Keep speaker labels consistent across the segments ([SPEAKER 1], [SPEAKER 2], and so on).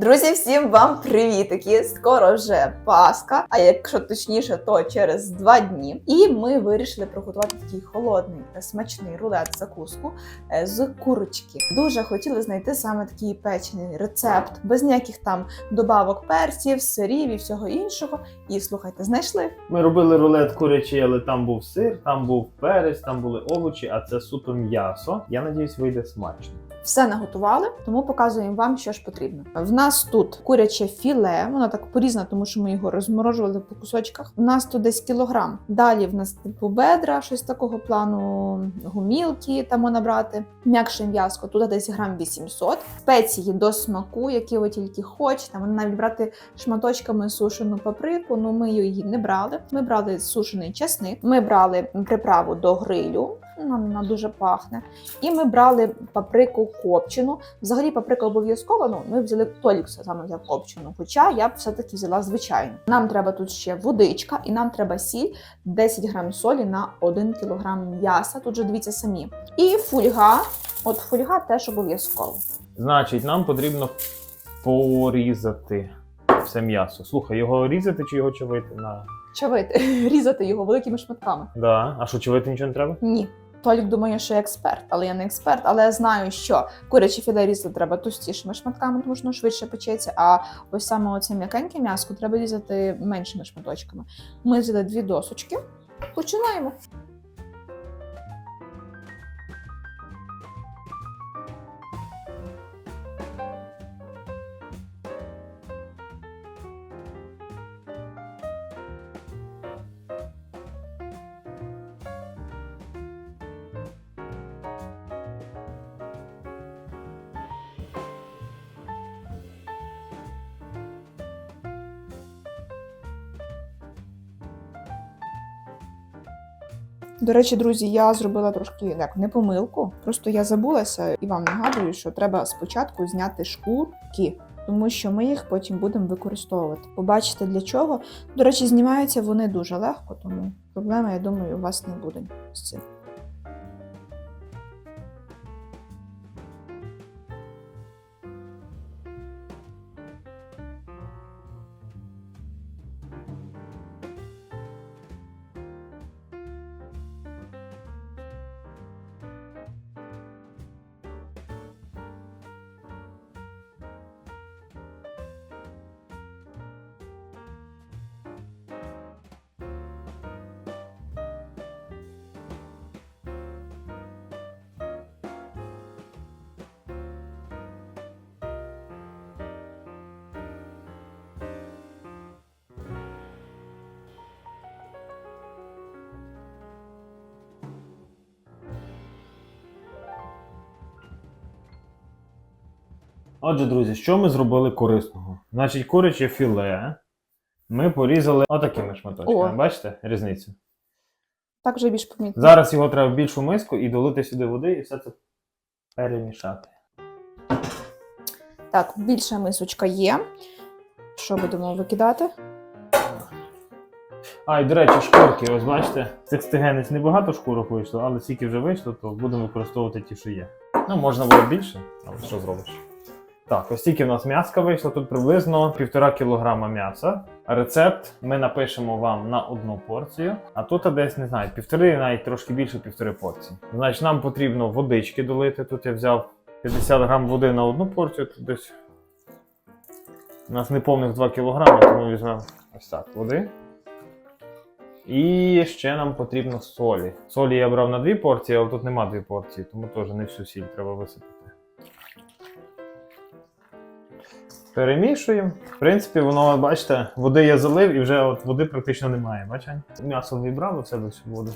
[SPEAKER 1] Друзі, всім вам привітики! Скоро вже Пасха, а якщо точніше, то через два дні. І ми вирішили приготувати такий холодний смачний рулет закуску е, з курочки. Дуже хотіли знайти саме такий печений рецепт, без ніяких там добавок перців, сирів і всього іншого. І слухайте, знайшли.
[SPEAKER 2] Ми робили рулет курячий, але там був сир, там був перець, там були овочі, а це суто м'ясо. Я надіюсь, вийде смачно.
[SPEAKER 1] Все наготували, тому показуємо вам, що ж потрібно. В нас тут куряче філе, воно так порізане, тому що ми його розморожували по кусочках. У нас тут десь кілограм. Далі в нас типу бедра, щось такого плану, гумілки там можна брати. М'якше м'яско, тут десь грам 800. Спеції до смаку, які ви тільки хочете. Можна навіть брати шматочками сушену паприку, ну ми її не брали. Ми брали сушений чесник, ми брали приправу до грилю. Ну, Вона дуже пахне. І ми брали паприку копчену. Взагалі, паприка обов'язкова. Ну, ми взяли Толік саме взяв копчену. Хоча я б все-таки взяла звичайну. Нам треба тут ще водичка, і нам треба сіль 10 грам солі на 1 кілограм м'яса. Тут же дивіться самі. І фольга. От фольга теж обов'язково.
[SPEAKER 2] Значить, нам потрібно порізати все м'ясо. Слухай, його різати чи його чавити на.
[SPEAKER 1] Чавити, різати його великими шматками.
[SPEAKER 2] Да. А що чавити нічого не треба?
[SPEAKER 1] Ні. Толік думає, що я експерт, але я не експерт. Але я знаю, що куряче філе різати треба товстішими шматками, тому що воно швидше печеться. А ось саме оце м'якеньке м'яско треба різати меншими шматочками. Ми взяли дві досочки. Починаємо. До речі, друзі, я зробила трошки як не помилку. Просто я забулася і вам нагадую, що треба спочатку зняти шкурки, тому що ми їх потім будемо використовувати. Побачите для чого. До речі, знімаються вони дуже легко, тому проблеми, я думаю, у вас не буде з цим.
[SPEAKER 2] Отже, друзі, що ми зробили корисного? Значить, куряче філе ми порізали отакими шматочками.
[SPEAKER 1] О.
[SPEAKER 2] Бачите різницю?
[SPEAKER 1] Так вже більш помітно.
[SPEAKER 2] Зараз його треба в більшу миску і долити сюди води, і все це перемішати.
[SPEAKER 1] Так, більша мисочка є. Що будемо викидати?
[SPEAKER 2] А, і до речі, шкурки, ось бачите, цих стегенець небагато шкурок вийшло, але скільки вже вийшло, то будемо використовувати ті, що є. Ну, можна було більше, але що зробиш? Так, ось тільки в нас м'яска вийшло, тут приблизно півтора кілограма м'яса. Рецепт ми напишемо вам на одну порцію, а тут десь не знаю, півтори, навіть трошки більше півтори порції. Значить, нам потрібно водички долити. Тут я взяв 50 грам води на одну порцію, тут десь у нас неповних 2 кілограми, тому візьмемо ось так води. І ще нам потрібно солі. Солі я брав на дві порції, але тут нема дві порції, тому теж не всю сіль треба висипати. Перемішуємо. В принципі, воно, бачите, води я залив і вже от води практично немає. Бачите? М'ясо вібрало в себе всю воду.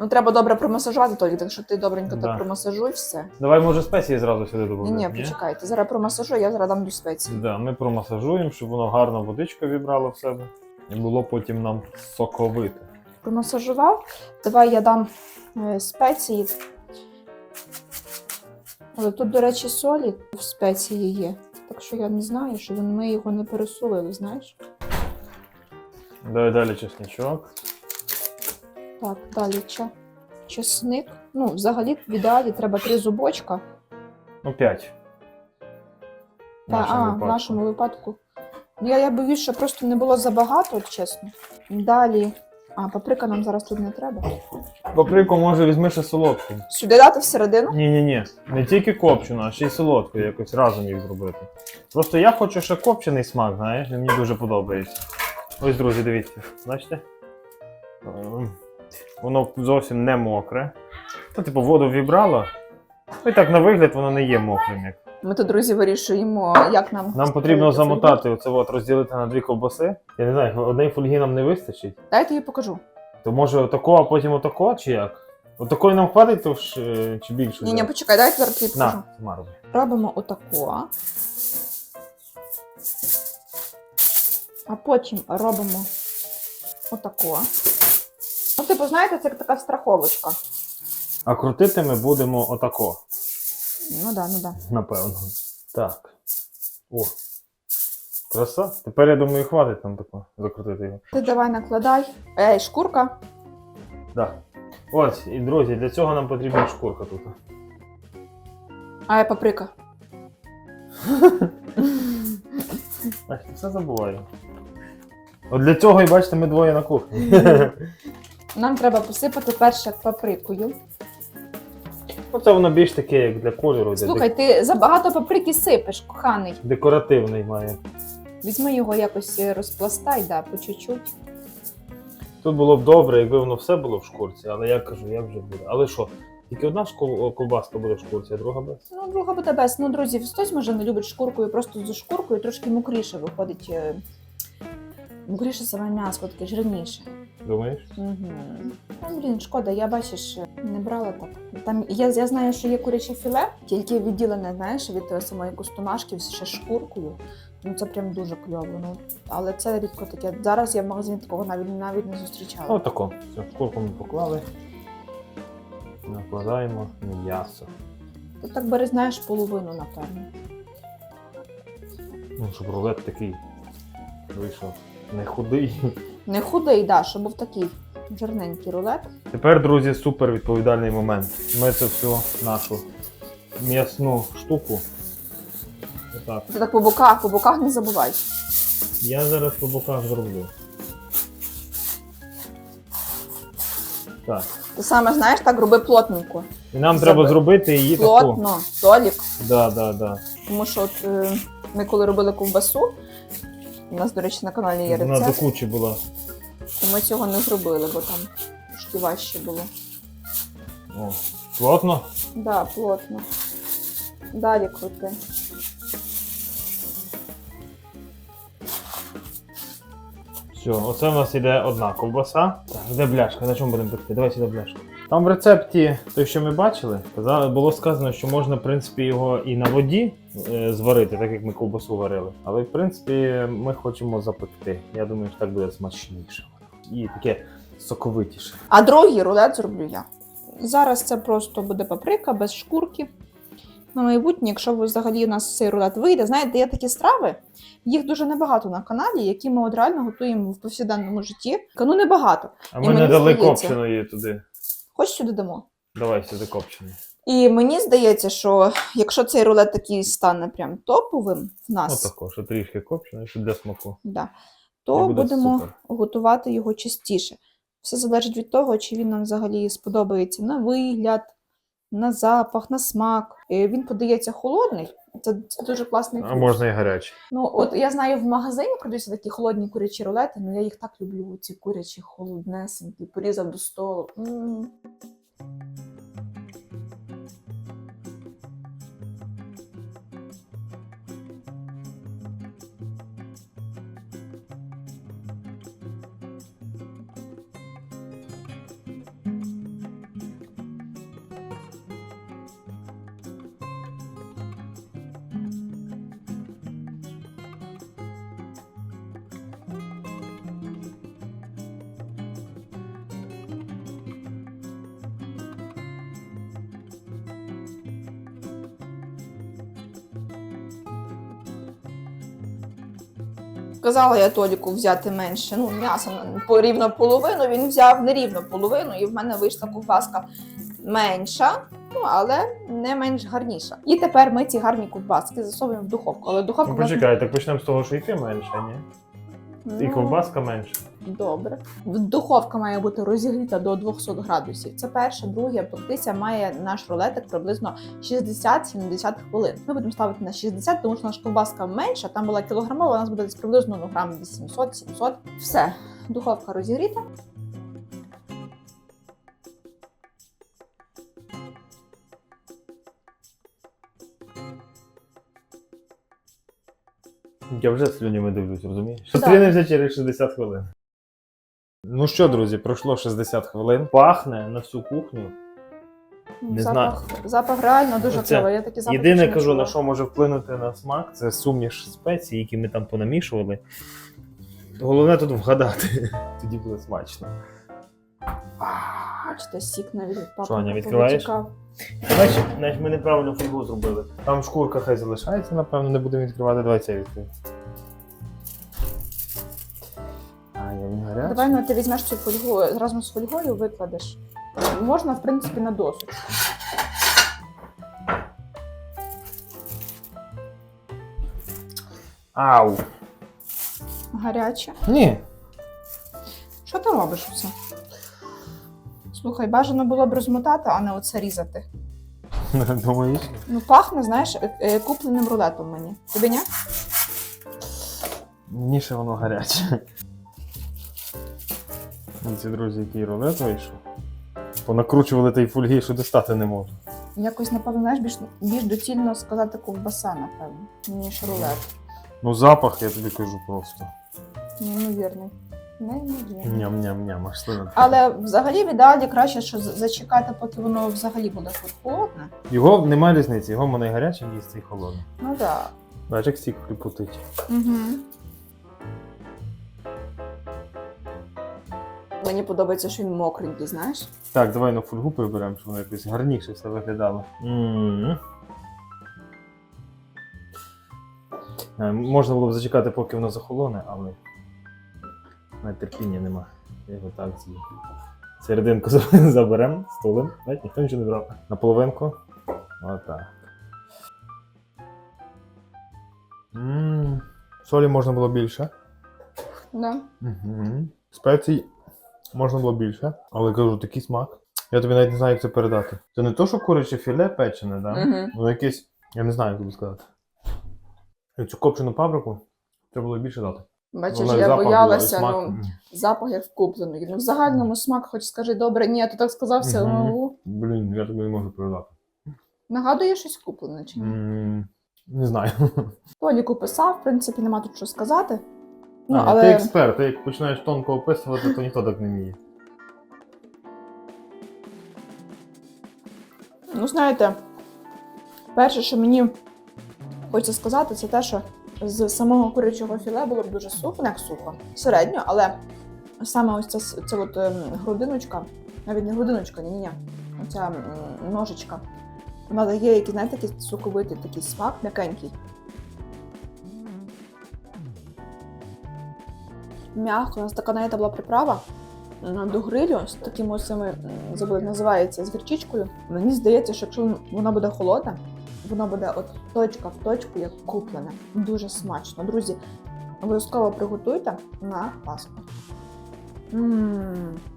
[SPEAKER 1] Ну, треба добре промасажувати, Толік, так що ти добренько
[SPEAKER 2] Да.
[SPEAKER 1] так промасажуй все.
[SPEAKER 2] Давай, може, спеції зразу сюди
[SPEAKER 1] Ні,
[SPEAKER 2] додаємо.
[SPEAKER 1] ні, почекайте. Зараз промасажую, я зараз дам до спеції.
[SPEAKER 2] Да, ми промасажуємо, щоб воно гарно водичку вібрало в себе. І було потім нам соковите.
[SPEAKER 1] Промасажував. Давай я дам е, спеції. Але тут, до речі, солі в спеції є. Так що я не знаю, що ми його не пересолили, знаєш?
[SPEAKER 2] Давай далі чесничок.
[SPEAKER 1] Так, далі че? чесник. Ну, взагалі, в ідеалі треба три зубочка.
[SPEAKER 2] Ну, 5. В
[SPEAKER 1] Та,
[SPEAKER 2] нашому
[SPEAKER 1] а,
[SPEAKER 2] випадку.
[SPEAKER 1] в нашому випадку. Ну, Я, я боюсь, що просто не було забагато, от чесно. Далі. А, паприка нам зараз тут не треба.
[SPEAKER 2] Паприку може візьми ще солодку.
[SPEAKER 1] Сюди дати всередину.
[SPEAKER 2] Ні, ні, ні. Не тільки копчену, а ще й солодку якось разом їх зробити. Просто я хочу ще копчений смак, знаєш, він мені дуже подобається. Ось, друзі, дивіться, бачите? Ем, Воно зовсім не мокре. Та, типу, воду вібрало. І так, на вигляд, воно не є мокрим. Як.
[SPEAKER 1] Ми тут, друзі, вирішуємо, як нам.
[SPEAKER 2] Нам потрібно замотати оце от, розділити на дві ковбаси. Я не знаю, однієї фольги нам не вистачить.
[SPEAKER 1] Дайте їй покажу.
[SPEAKER 2] То може отако, а потім отако, чи як? Отакої нам хватить, то ж, е, чи більше?
[SPEAKER 1] Ні, ні, почекай, дайте зараз їй покажу.
[SPEAKER 2] На, сама роби.
[SPEAKER 1] Робимо отако. А потім робимо отако. Ну, типу, знаєте, це така страховочка.
[SPEAKER 2] А крутити ми будемо отако,
[SPEAKER 1] Ну да, ну да.
[SPEAKER 2] напевно. Так. О. Краса. Тепер я думаю, хватить нам тако закрутити його.
[SPEAKER 1] Ти давай накладай. Ей, шкурка.
[SPEAKER 2] Так. Ось, і друзі, для цього нам потрібна шкурка тут.
[SPEAKER 1] А я паприка.
[SPEAKER 2] Бачите, все забуваю. От для цього і бачите, ми двоє на кухні.
[SPEAKER 1] Нам треба посипати перше паприкою.
[SPEAKER 2] Оце воно більш таке, як для кольору, для
[SPEAKER 1] Слухай, ти забагато паприки сипеш, коханий.
[SPEAKER 2] дек- декоративний має.
[SPEAKER 1] Візьми його якось розпластай, да, по чуть-чуть.
[SPEAKER 2] Тут було б добре, якби воно все було в шкурці, але я кажу, як вже буде. Але що, тільки одна школ- ковбаска буде в шкурці, а друга без.
[SPEAKER 1] Ну, друга буде без. Ну, друзі, хтось може не любить шкуркою, просто зі шкуркою трошки мокріше виходить. е, Мокріше саме м'ясо, таке жирніше.
[SPEAKER 2] Думаєш?
[SPEAKER 1] Угу. Ну, блін, шкода, я бачиш, не брала так. Там я, я знаю, що є куряче філе, тільки відділене, знаєш, від самої кустомашки ще з шкуркою. Ну це прям дуже кльово. Ну але це рідко таке. Зараз я в магазині такого навіть навіть не зустрічала.
[SPEAKER 2] Ну, тако. Все, шкурку ми поклали. Накладаємо м'ясо.
[SPEAKER 1] Ти так бери, знаєш, половину, напевно.
[SPEAKER 2] Ну, щоб рулет такий вийшов не худий.
[SPEAKER 1] Не худий, да, щоб був такий жирненький рулет.
[SPEAKER 2] Тепер, друзі, супер відповідальний момент. Ми цю всю нашу м'ясну штуку. Отак.
[SPEAKER 1] Ти так по боках, по боках не забувай.
[SPEAKER 2] Я зараз по боках зроблю. Так.
[SPEAKER 1] Ти саме знаєш, так роби плотненько.
[SPEAKER 2] І нам
[SPEAKER 1] Зроби.
[SPEAKER 2] треба зробити її таку.
[SPEAKER 1] Плотно, толік.
[SPEAKER 2] Да, да, да.
[SPEAKER 1] Тому що от, е, ми коли робили ковбасу, у нас, до речі, на каналі є
[SPEAKER 2] Вона до
[SPEAKER 1] рецепт,
[SPEAKER 2] кучі була.
[SPEAKER 1] і ми цього не зробили, бо там трошки важче було.
[SPEAKER 2] О, плотно.
[SPEAKER 1] Да, плотно. Далі крути.
[SPEAKER 2] Все, оце в нас іде одна ковбаса. Так, де бляшка? На чому будемо пекти? Давай сюди бляшку. Там в рецепті, той, що ми бачили, було сказано, що можна, в принципі, його і на воді е, зварити, так як ми ковбасу варили. Але, в принципі, ми хочемо запекти. Я думаю, що так буде смачніше. І таке соковитіше.
[SPEAKER 1] А другий рулет зроблю я. Зараз це просто буде паприка без шкурки. На майбутнє, якщо ви взагалі у нас цей рулет вийде, знаєте, є такі страви, їх дуже небагато на каналі, які ми от реально готуємо в повсякденному житті. Ну небагато.
[SPEAKER 2] А
[SPEAKER 1] І
[SPEAKER 2] ми
[SPEAKER 1] мені
[SPEAKER 2] не дали копченої туди.
[SPEAKER 1] Хоч сюди дамо.
[SPEAKER 2] Давай сюди копченої.
[SPEAKER 1] І мені здається, що якщо цей рулет такий стане прям топовим в нас,
[SPEAKER 2] Отако, що трішки копченої, що для смаку.
[SPEAKER 1] да,
[SPEAKER 2] І
[SPEAKER 1] то
[SPEAKER 2] буде
[SPEAKER 1] будемо
[SPEAKER 2] супер.
[SPEAKER 1] готувати його частіше. Все залежить від того, чи він нам взагалі сподобається на вигляд, на запах, на смак. Е, Він подається холодний. Це, це дуже класний
[SPEAKER 2] А можна і гарячий.
[SPEAKER 1] Ну, от я знаю, в магазині продаються такі холодні курячі рулети, але я їх так люблю, ці курячі холоднесенькі, порізав до столу. М. Казала я Толіку взяти менше. Ну, м'яса на- по рівно половину, він взяв нерівно половину, і в мене вийшла ковбаска менша. ну але не менш гарніша. І тепер ми ці гарні ковбаски засовуємо в духовку. Але духовка
[SPEAKER 2] Ну, почекай, так почнемо з того, що і ти менше, ні? І
[SPEAKER 1] Ну,
[SPEAKER 2] ковбаска менше.
[SPEAKER 1] Добре. Духовка має бути розігріта до 200 градусів. Це перше, друге, пектися має наш рулетик приблизно 60-70 хвилин. Ми будемо ставити на 60, тому що наша ковбаска менша, там була кілограмова, у нас буде десь приблизно ну, грам 800-700. Все, духовка розігріта.
[SPEAKER 2] Я вже слюнями дивлюсь, розумієш?
[SPEAKER 1] Да.
[SPEAKER 2] Зустрінемося через 60 хвилин. Ну що, друзі, пройшло 60 хвилин. Пахне на всю кухню. Не
[SPEAKER 1] запах, запах реально дуже кльовий. Я такі запахи
[SPEAKER 2] Єдине кажу,
[SPEAKER 1] чула.
[SPEAKER 2] на що може вплинути на смак, це суміш спецій, які ми там понамішували. Головне тут вгадати. Тоді буде смачно.
[SPEAKER 1] Бачите, сік навіть від папи
[SPEAKER 2] Що, Аня, відкриваєш?
[SPEAKER 1] повитікав.
[SPEAKER 2] Значить, значить, ми неправильно фольгу зробили. Там шкурка хай залишається, напевно, не будемо відкривати. Давай це відкрию. А, я він гарячий.
[SPEAKER 1] Давай ну, ти візьмеш цю фольгу разом з фольгою викладеш. Можна, в принципі, на досочку.
[SPEAKER 2] Ау.
[SPEAKER 1] Гаряче.
[SPEAKER 2] Ні.
[SPEAKER 1] Що ти робиш оце? Слухай, бажано було б розмотати, а не оце різати.
[SPEAKER 2] Думаєш?
[SPEAKER 1] Ну, пахне, знаєш, е, е, купленим рулетом мені. Тобі ні?
[SPEAKER 2] Мені ще воно гаряче. Ці друзі, який рулет вийшов. Понакручували той фольги, що достати не можу.
[SPEAKER 1] Якось, напевно, знаєш, більш, більш доцільно сказати ковбаса, напевно, ніж рулет.
[SPEAKER 2] Ну, запах, я тобі кажу просто.
[SPEAKER 1] Неймовірний. Неймовірний.
[SPEAKER 2] Ням-ням-ням, аж слина.
[SPEAKER 1] Але взагалі в ідеалі краще, що зачекати, поки воно взагалі буде хоч холодне.
[SPEAKER 2] Його немає різниці, його мене гарячим їсти і холодним.
[SPEAKER 1] Ну так.
[SPEAKER 2] Бачиш, як стік припутить.
[SPEAKER 1] Угу. Мені подобається, що він мокренький, знаєш?
[SPEAKER 2] Так, давай на фольгу приберемо, щоб воно якось гарніше все виглядало. Е, Можна було б зачекати, поки воно захолоне, але навіть терпіння нема. Я його так з'їм. Серединку заберемо, стулим. Навіть ніхто нічого не брав. На половинку. Отак. М, Солі можна було більше.
[SPEAKER 1] Да.
[SPEAKER 2] Угу. Спецій можна було більше, але кажу, такий смак. Я тобі навіть не знаю, як це передати. Це не то, що куряче філе печене, да?
[SPEAKER 1] Угу.
[SPEAKER 2] Воно якесь, я не знаю, як тобі сказати. І цю копчену паприку треба було більше дати.
[SPEAKER 1] Бачиш,
[SPEAKER 2] Вона
[SPEAKER 1] я
[SPEAKER 2] запах була, і
[SPEAKER 1] боялася,
[SPEAKER 2] смак.
[SPEAKER 1] ну, запах як вкуплений. Ну, в загальному смак, хоч скажи, добре, ні, ти так сказав, все.
[SPEAKER 2] Мгм.
[SPEAKER 1] ну,
[SPEAKER 2] Блін, я тобі не можу передати.
[SPEAKER 1] Нагадує щось куплене чи ні?
[SPEAKER 2] М, Не знаю.
[SPEAKER 1] Толіку писав, в принципі, нема тут що сказати. Ну, але
[SPEAKER 2] Ти експерт, ти як починаєш тонко описувати, то ніхто так не вміє.
[SPEAKER 1] Ну, знаєте, перше, що мені хочеться сказати, це те, що з самого курячого філе було б дуже сухо, не як сухо, середньо, але саме ось ця, ця от, ем, грудиночка, навіть не грудиночка, ні, ні, ні, оця ножичка, вона дає якийсь, знаєте, такий соковитий такий смак, м'якенький. М'яко, у нас така навіть була приправа до грилю з такими ось цими, як називається, з гірчичкою. Мені здається, що якщо вона буде холодна, вона буде от точка в точку, як куплена. Дуже смачно. Друзі, обов'язково приготуйте на Пасху.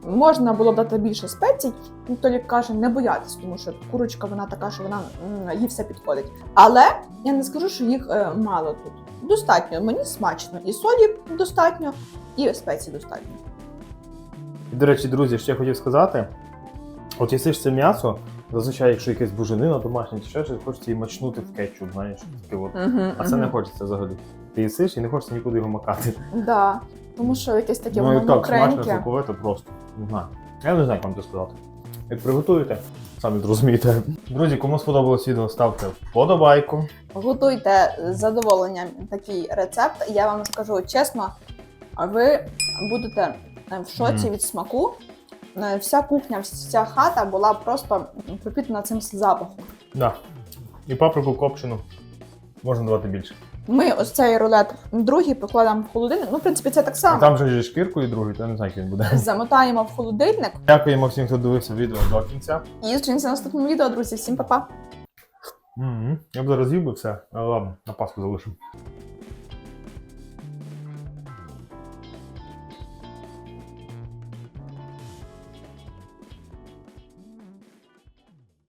[SPEAKER 1] Можна було дати більше спецій, ну, Толік каже, не боятись, тому що курочка вона така, що вона їй все підходить. Але я не скажу, що їх е, мало тут. Достатньо, мені смачно. І солі достатньо, і спецій достатньо.
[SPEAKER 2] До речі, друзі, ще хотів сказати: от їсиш це м'ясо, зазвичай, якщо якась буженина домашня чи ще щось, хочеться її мачнути в кетчуп, знаєш, таке от. А це не хочеться взагалі. Ти їсиш і не хочеться нікуди його макати.
[SPEAKER 1] Да, тому що якесь таке
[SPEAKER 2] ну і
[SPEAKER 1] воно
[SPEAKER 2] так, смачно,
[SPEAKER 1] мокреньке.
[SPEAKER 2] соковито просто. Не знаю. Я не знаю, як вам це сказати. Як приготуєте, самі зрозумієте. Друзі, кому сподобалось відео, ставте вподобайку.
[SPEAKER 1] Готуйте з задоволенням такий рецепт. Я вам скажу чесно, ви будете в шоці
[SPEAKER 2] Мгм.
[SPEAKER 1] від смаку. Е, Вся кухня, вся хата була просто пропітана цим запахом.
[SPEAKER 2] Да. І паприку копчену можна давати більше.
[SPEAKER 1] Ми ось цей рулет другий покладемо в холодильник. Ну, в принципі, це так
[SPEAKER 2] А
[SPEAKER 1] само.
[SPEAKER 2] там же зі шкіркою другий, то я не знаю, як він буде.
[SPEAKER 1] Замотаємо в холодильник
[SPEAKER 2] Дякуємо всім, хто дивився відео до кінця.
[SPEAKER 1] і зустрінемося в наступному відео, друзі. Всім па-па!
[SPEAKER 2] Мгм. Я б зараз їв би все, але ладно, на паску залишимо.